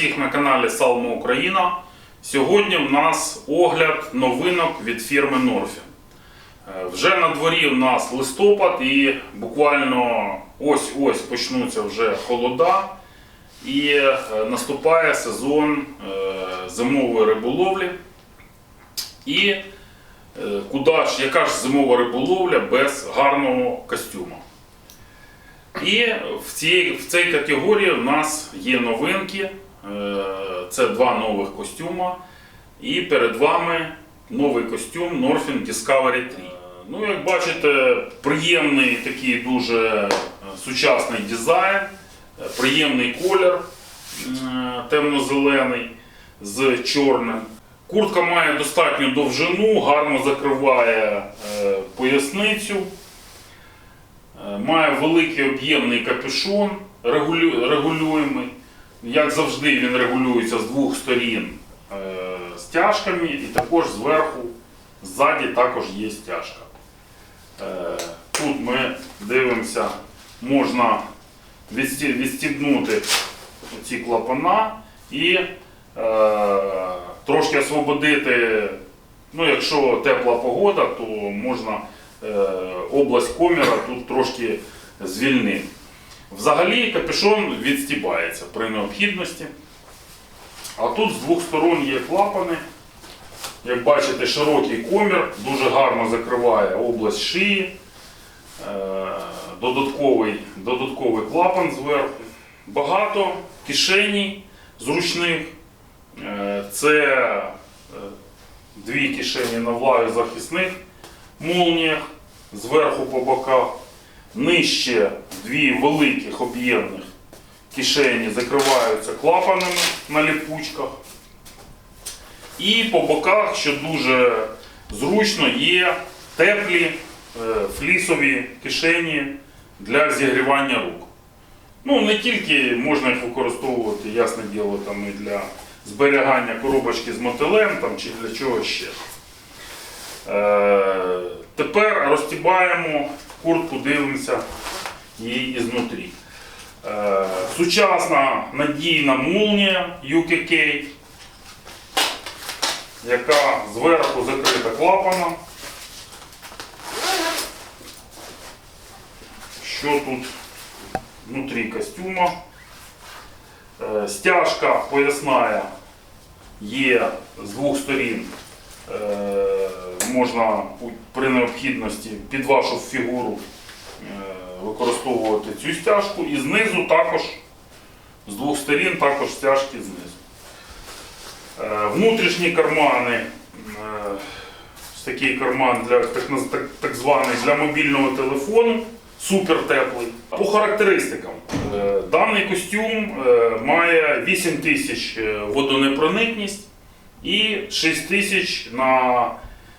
всіх на каналі Салмо Україна. Сьогодні в нас огляд новинок від фірми Norfin. Е, Вже на дворі в нас листопад і буквально ось-ось почнуться вже холода. І е, наступає сезон е, зимової риболовлі. І куди ж, яка ж зимова риболовля без гарного костюма? І в цій, в цій категорії в нас є новинки. Е, Це два нових костюма. І перед вами новий костюм Norfin Discovery 3. Е, Ну, як бачите, приємний такий дуже е, сучасний дизайн, приємний колір темно-зелений з чорним. Куртка має достатню довжину, гарно закриває поясницю. Має великий об'ємний капюшон, регулю- регулюємий. Як завжди, він регулюється з двох сторін е, стяжками і також зверху, ззаді також є стяжка. Е, Тут ми дивимося, можна відсті- відстібнути ці клапана і е, трошки освободити. Ну, якщо тепла погода, то можна область коміра тут трошки звільнити. Взагалі капюшон відстібається при необхідності. А тут з двох сторон є клапани. Як бачите, широкий комір, дуже гарно закриває область шиї. Е, Додатковий, додатковий клапан зверху. Багато кишеній зручних. Е, Це е, дві кишені на влаві захисних молніях зверху по боках. Нижче дві великих об'ємних кишені закриваються клапанами на ліпучках. І по боках, що дуже зручно, є теплі е, флісові кишені для зігрівання рук. Ну, не тільки можна їх використовувати, ясне діло, там і для зберігання коробочки з мотилем там, чи для чого ще. Е, тепер розтібаємо куртку, дивимося її ізнутрі. Е, сучасна надійна молнія UKK, яка зверху закрита клапаном. Що тут внутрі костюма? Е, Стяжка поясная є з двох сторін. Е, Можна при необхідності під вашу фігуру е, використовувати цю стяжку. І знизу також, з двох сторін також стяжки знизу. Е, Внутрішні кармани. е, Такий карман для так, званий для мобільного телефону. Супер теплий. По характеристикам. Даний костюм має 8 тисяч е, водонепроникність і 6 тисяч на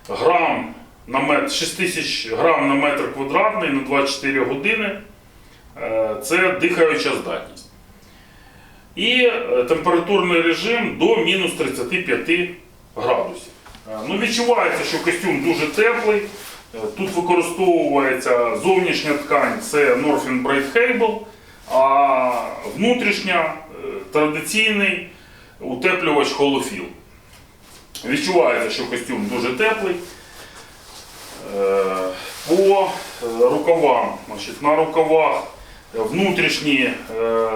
грам на метр, 6 тисяч грам на метр квадратний на 24 години. Е, Це дихаюча здатність. І е, температурний режим до мінус 35 градусів. Е, Ну, відчувається, що костюм дуже теплий. Тут використовується зовнішня ткань, це Norfin Bright Cable, а внутрішня традиційний утеплювач холофіл. Відчувається, що костюм дуже теплий. Е, По е, рукавам, значить, на рукавах внутрішні е,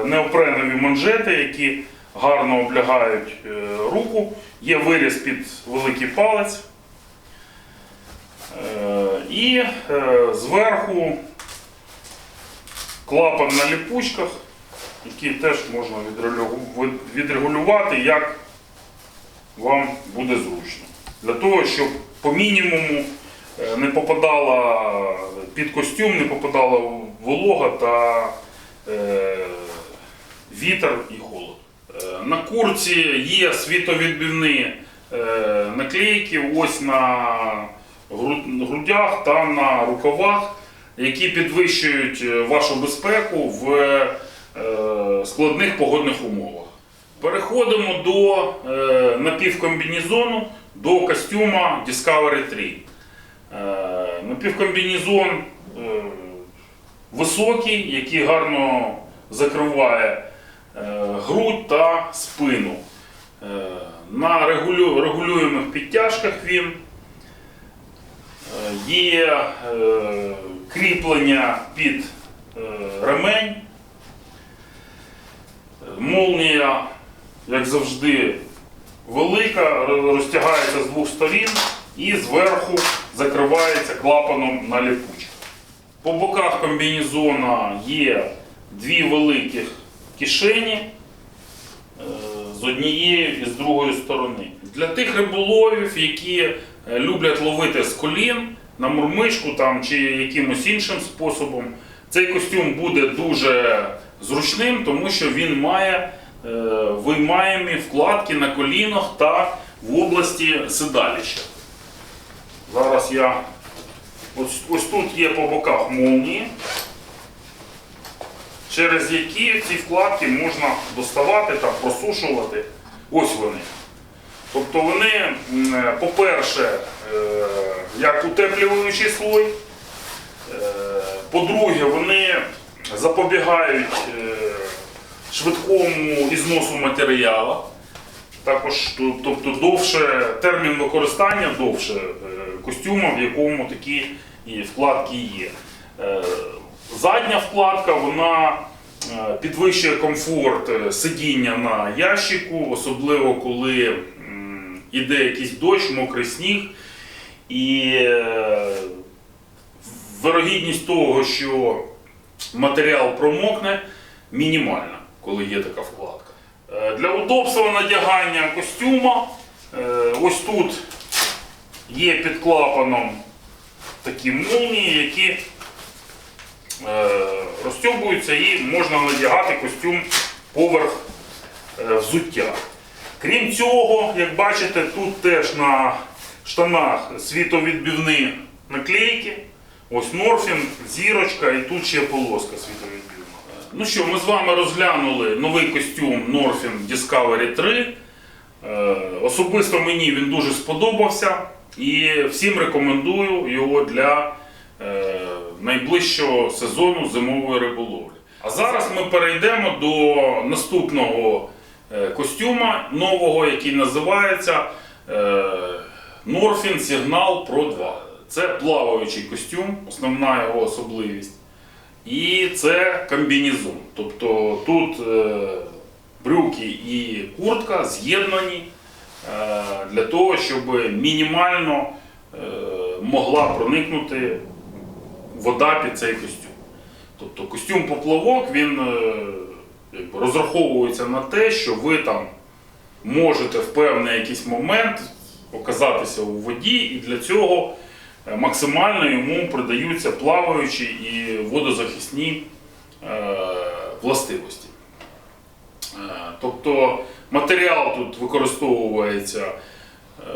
неопренові манжети, які гарно облягають руку. Є виріз під великий палець. І зверху клапан на ліпучках, який теж можна відрегулювати, як вам буде зручно. Для того, щоб по мінімуму е, не попадала під костюм, не попадала волога та е, вітер і холод. Е, На курці є світовідбивні наклейки ось на грудях та на рукавах, які підвищують вашу безпеку в складних погодних умовах. Переходимо до е, напівкомбінезону, до костюма Discovery 3. Е, напівкомбінезон е, високий, який гарно закриває е, грудь та спину. Е, На регулю- регулюємих підтяжках він Е, є е, кріплення під е, ремень. Е, Молнія, як завжди, велика, розтягається з двох сторін і зверху закривається клапаном на ліпучку. По боках комбінезона є дві великих кишені е, з однієї і з другої сторони. Для тих риболовів, які е, люблять ловити з колін на мурмишку там, чи якимось іншим способом, цей костюм буде дуже зручним, тому що він має виймаємі вкладки на колінах та в області седалища. Зараз я ось, ось тут є по боках молнії, через які ці вкладки можна доставати та просушувати. Ось вони. Тобто вони, е, по-перше, е, як утеплюючий слой, е, по-друге, вони запобігають е, швидкому ізносу матеріалу. Також тобто довше термін використання довше е, костюма, в якому такі вкладки є. Е, Задня вкладка вона е, підвищує комфорт сидіння на ящику, особливо коли м, іде якийсь дощ, мокрий сніг. І вирогідність того, що матеріал промокне, мінімальна, коли є така вкладка. Е, Для удобства надягання костюма е, ось тут є під клапаном такі молнії, які е, розтягуються і можна надягати костюм поверх взуття. Крім цього, як бачите, тут теж на штанах світовідбивні наклейки. Ось Норфін, зірочка і тут ще полоска світовідбивна. Ну що, ми з вами розглянули новий костюм Norfin Discovery 3. Е, Особисто мені він дуже сподобався і всім рекомендую його для е, найближчого сезону зимової риболовлі. А зараз ми перейдемо до наступного е, костюма нового, який називається Norfin Signal Pro 2. Це плаваючий костюм, основна його особливість. І це комбінезон. Тобто тут е, брюки і куртка з'єднані е, для того, щоб мінімально е, могла проникнути вода під цей костюм. Тобто костюм поплавок він якби, розраховується на те, що ви там можете в певний якийсь момент оказатися у воді, і для цього максимально йому придаються плаваючі і водозахисні е, властивості. Е, Тобто матеріал тут використовується, е,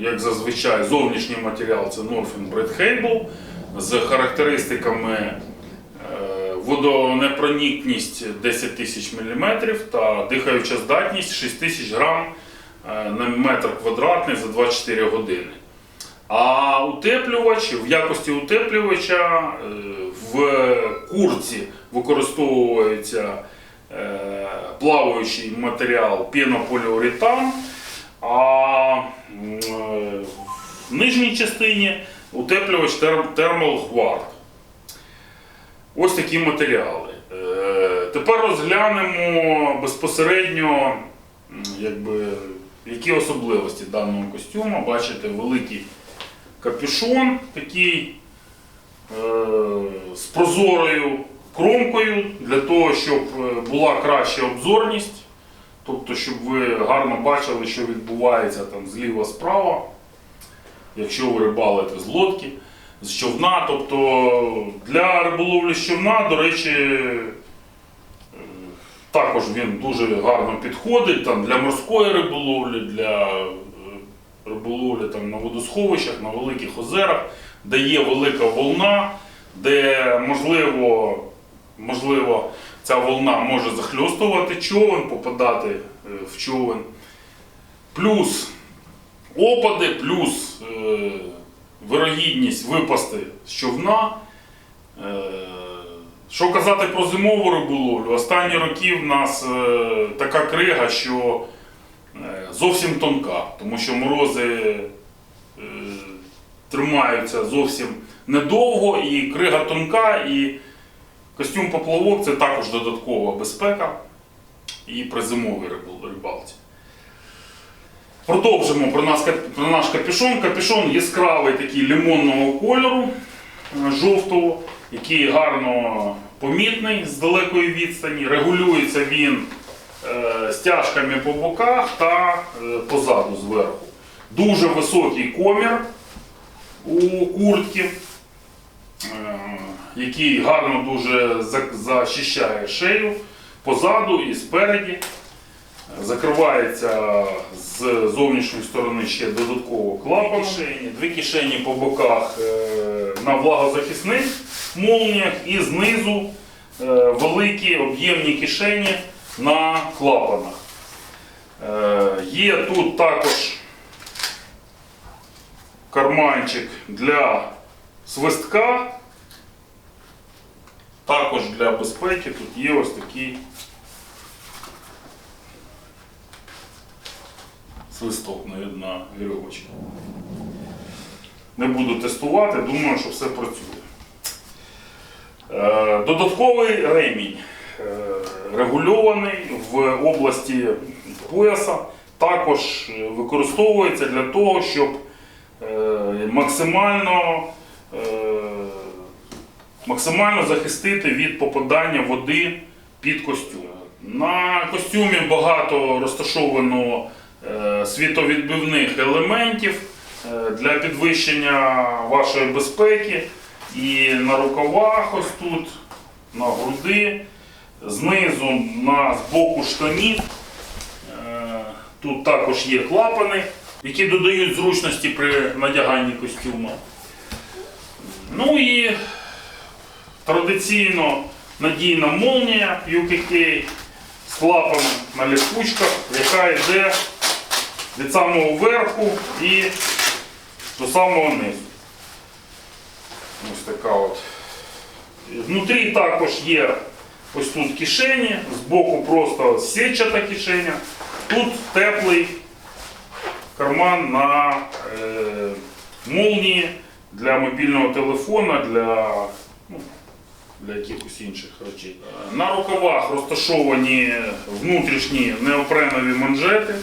як зазвичай, зовнішній матеріал це Bread Cable з характеристиками е, водонепроникність 10 тисяч мм та дихаюча здатність 6 тисяч грам е, на метр квадратний за 24 години. А утеплювач в якості утеплювача е, в курці використовується е, плаваючий матеріал пенополіуретан, а е, в нижній частині утеплювач терм- Ось такі матеріали. Тепер розглянемо безпосередньо, якби, які особливості даного костюму. Бачите, великий капюшон такий е, з прозорою кромкою для того, щоб е, була краща обзорність. Тобто, щоб ви гарно бачили, що відбувається там зліва-справа, якщо ви рибалите з лодки, з човна. Тобто для риболовлі з човна, до речі, е, також він дуже гарно підходить там, для морської риболовлі, для риболовлі там, на водосховищах, на великих озерах, де є велика волна, де можливо, можливо ця волна може захльостувати човен, попадати е, в човен. Плюс опади, плюс е, вирогідність випасти з човна. Е, Що казати про зимову риболовлю? Останні роки в нас е, така крига, що зовсім тонка, тому що морози е, тримаються зовсім недовго, і крига тонка, і костюм поплавок це також додаткова безпека і при зимовій рибалці. Продовжимо про, нас, про наш капюшон. Капюшон яскравий такий лимонного кольору, е, жовтого, який гарно помітний з далекої відстані. Регулюється він стяжками по боках та е, позаду зверху. Дуже високий комір у куртки, е, який гарно дуже за- захищає шею позаду і спереді. Закривається з зовнішньої сторони ще додатково клапан. Дві кишені по боках е, на влагозахисних молніях і знизу е, великі об'ємні кишені на клапанах. Е, Є тут також карманчик для свистка. Також для безпеки тут є ось такий свисток на, вірьовочці. Не буду тестувати, думаю, що все працює. Е, Додатковий ремінь регульований в області пояса, також е, використовується для того, щоб е, максимально, е, максимально захистити від попадання води під костюм. На костюмі багато розташовано е, світовідбивних елементів е, для підвищення вашої безпеки. І на рукавах ось тут, на груди, знизу на боку штанів. Е, Тут також є клапани, які додають зручності при надяганні костюму. Ну і традиційно надійна молнія UKK з клапаном на ліпучках, яка йде від самого верху і до самого низу. Ось така от. Внутрі також є ось тут кишені, збоку просто сітчата кишеня. Тут теплий карман на е, молнії для мобільного телефона, для, ну, для якихось інших речей. На рукавах розташовані внутрішні неопренові манжети,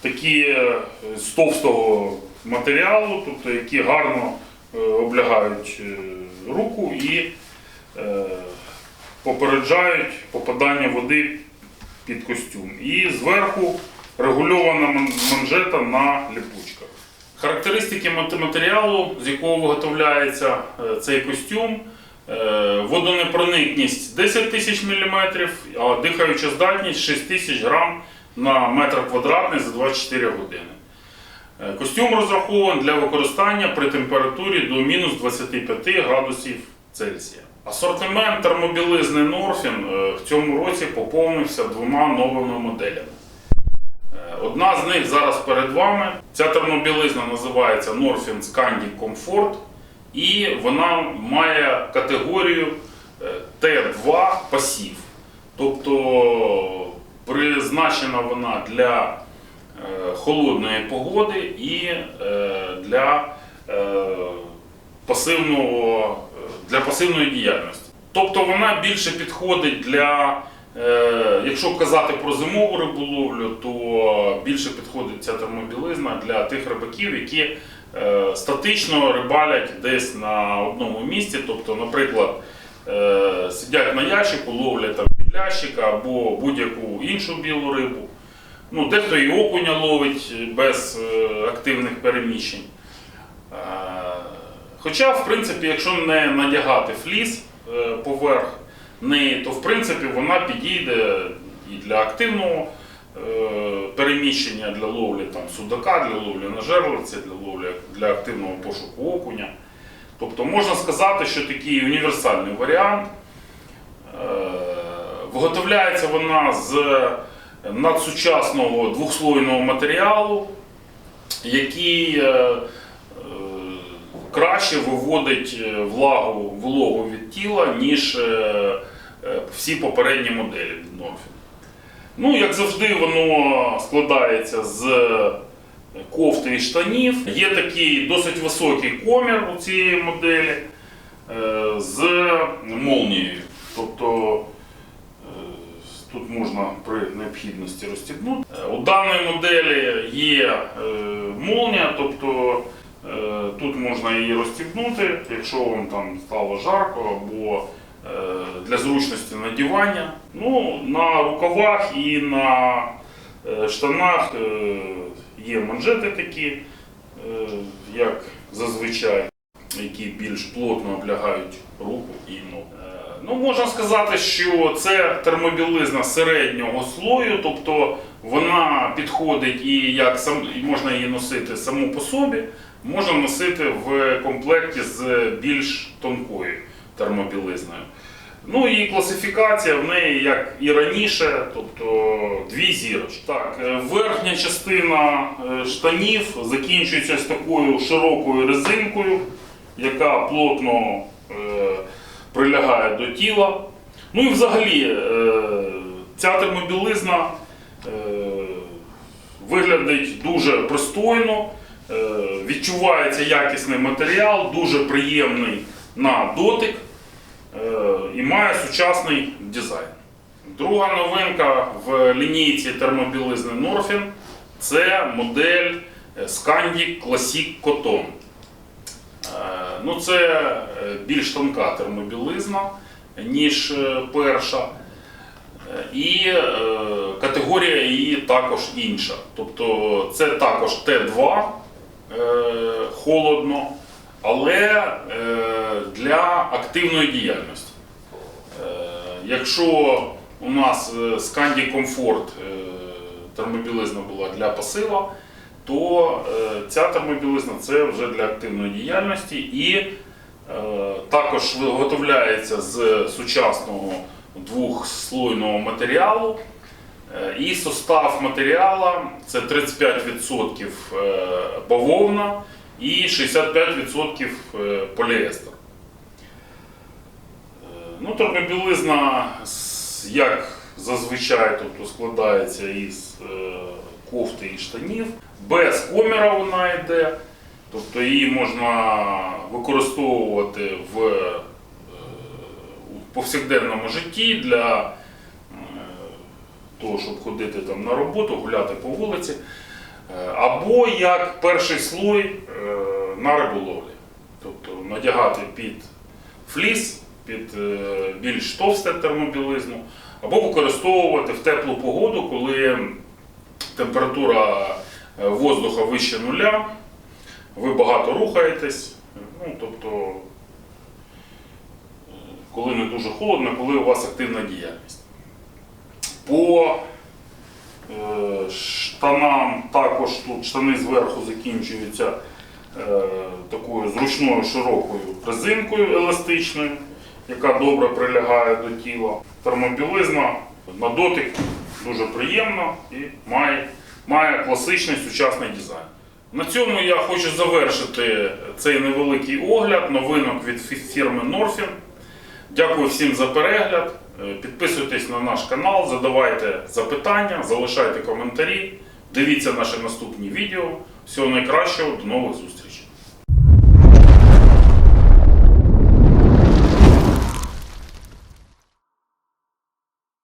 такі е, з товстого матеріалу, тобто які гарно е, облягають е, руку і е, попереджають попадання води під костюм. І зверху регульована манжета на ліпучках. Характеристики мат- матеріалу, з якого виготовляється е, цей костюм. Е, Водонепроникність 10 тисяч мм, а дихаюча здатність 6 тисяч грам на метр квадратний за 24 години. Е, Костюм розрахований для використання при температурі до мінус 25 градусів Цельсія. Асортимент термобілизни Норфін е, в цьому році поповнився двома новими моделями. Е, Одна з них зараз перед вами. Ця термобілизна називається Norfin Scandi Comfort і вона має категорію е, Т2 пасів. Тобто призначена вона для холодної погоди і для пасивного, для пасивної діяльності. Тобто вона більше підходить для, е, якщо казати про зимову риболовлю, то більше підходить ця термобілизна для тих рибаків, які е, статично рибалять десь на одному місці. Тобто, наприклад, е, сидять на ящику, ловлять там підлящика або будь-яку іншу білу рибу. Ну, дехто і окуня ловить без активних переміщень. Хоча, в принципі, якщо не надягати фліс е, поверх неї, то в принципі вона підійде і для активного е, переміщення, для ловлі там, судака, для ловлі на жерлиці, для ловлі для активного пошуку окуня. Тобто можна сказати, що такий універсальний варіант. Е, Виготовляється вона з надсучасного двохслойного матеріалу, який краще виводить е, влагу, вологу від тіла, ніж е, е, всі попередні моделі Norfin. Ну, як завжди, воно складається з кофти і штанів. Є такий досить високий комір у цієї моделі з молнією. Тобто тут можна при необхідності розстібнути. У даної моделі є молнія, тобто тут можна її розстібнути, якщо вам там стало жарко або е, для зручності надівання. Ну, на рукавах і на е, штанах е, є манжети такі, е, як зазвичай, які більш плотно облягають руку і ногу. Е, Ну, можна сказати, що це термобілизна середнього слою, тобто вона підходить і як сам можна її носити саму по собі, можна носити в комплекті з більш тонкою термобілизною. Ну і класифікація в неї, як і раніше, тобто дві зірочки. Так, е, верхня частина е, штанів закінчується з такою широкою резинкою, яка плотно е, прилягає до тіла. Ну і взагалі е, ця термобілизна е, виглядить дуже пристойно, відчувається якісний матеріал, дуже приємний на дотик е, і має сучасний дизайн. Друга новинка в лінійці термобілизни Norfin це модель е, Scandi Classic Cotton. Е, Ну, це е, більш тонка термобілизна, ніж е, перша. Е, І е, категорія її також інша. Тобто це також Т2 е, холодно, але е, для активної діяльності. Е, Якщо у нас е, Comfort е, термобілизна була для пасива, то е, ця термобілизна це вже для активної діяльності і е, також виготовляється з сучасного двохслойного матеріалу. І состав матеріалу це 35% е, бавовна і 65% е, поліестер. Е, Ну, термобілизна, як зазвичай, тобто складається із кофти і штанів. Без коміра вона йде, тобто її можна використовувати в повсякденному житті для того, щоб ходити там на роботу, гуляти по вулиці. Е, Або як перший слой е, на риболовлі. Тобто надягати під фліс, під е, більш товсте термобілизну, або використовувати в теплу погоду, коли температура воздуха вище нуля, ви багато рухаєтесь, ну, тобто, коли не дуже холодно, коли у вас активна діяльність. По е, штанам також тут штани зверху закінчуються е, такою зручною широкою резинкою еластичною, яка добре прилягає до тіла. Термобілизна на дотик дуже приємна і має, має класичний сучасний дизайн. На цьому я хочу завершити цей невеликий огляд новинок від фірми Norfin. Дякую всім за перегляд. Е, Підписуйтесь на наш канал, задавайте запитання, залишайте коментарі, дивіться наші наступні відео. Всього найкращого, до нових зустрічей!